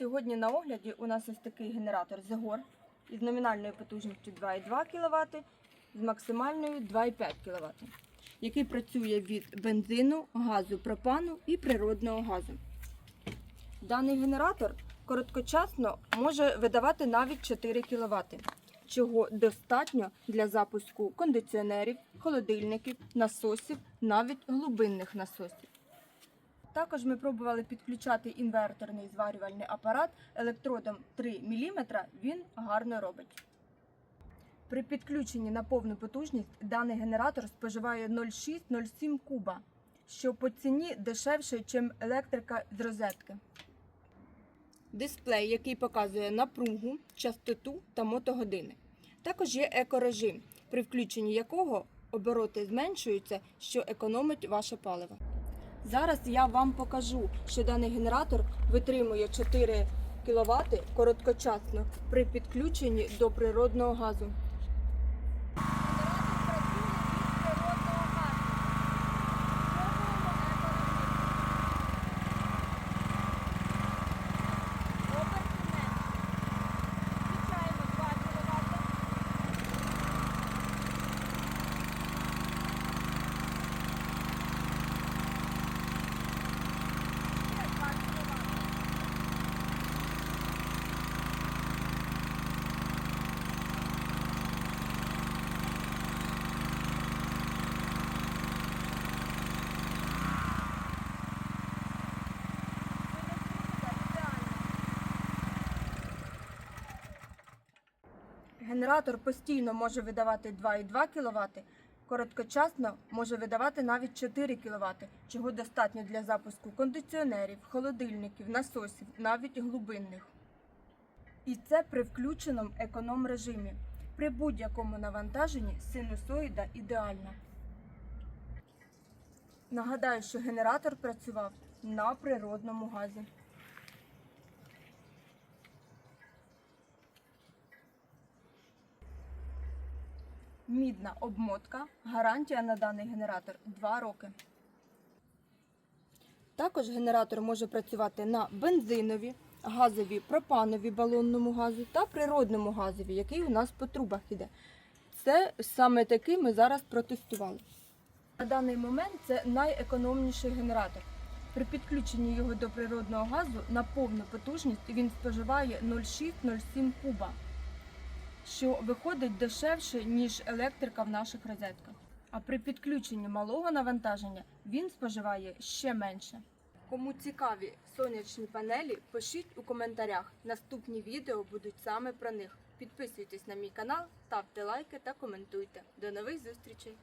Сьогодні на огляді у нас ось такий генератор Zegor із номінальною потужністю 2,2 кВт з максимальною 2,5 кВт, який працює від бензину, газу, пропану і природного газу. Даний генератор короткочасно може видавати навіть 4 кВт, чого достатньо для запуску кондиціонерів, холодильників, насосів, навіть глибинних насосів. Також ми пробували підключати інверторний зварювальний апарат електродом 3 мм, він гарно робить. При підключенні на повну потужність даний генератор споживає 0,6-0,7 куба, що по ціні дешевше, ніж електрика з розетки. Дисплей, який показує напругу, частоту та мотогодини. Також є екорежим, при включенні якого обороти зменшуються, що економить ваше паливо. Зараз я вам покажу, що даний генератор витримує 4 кВт короткочасно при підключенні до природного газу. Генератор постійно може видавати 2,2 кВт, короткочасно може видавати навіть 4 кВт, чого достатньо для запуску кондиціонерів, холодильників, насосів, навіть глибинних. І це при включеному економ режимі. При будь-якому навантаженні синусоїда ідеальна. Нагадаю, що генератор працював на природному газі. Мідна обмотка. Гарантія на даний генератор 2 роки. Також генератор може працювати на бензинові, газові, пропанові балонному газу та природному газові, який у нас по трубах іде. Це саме такий ми зараз протестували. На даний момент це найекономніший генератор. При підключенні його до природного газу на повну потужність він споживає 0,6-0,7 куба що виходить дешевше, ніж електрика в наших розетках. А при підключенні малого навантаження він споживає ще менше. Кому цікаві сонячні панелі, пишіть у коментарях. Наступні відео будуть саме про них. Підписуйтесь на мій канал, ставте лайки та коментуйте. До нових зустрічей!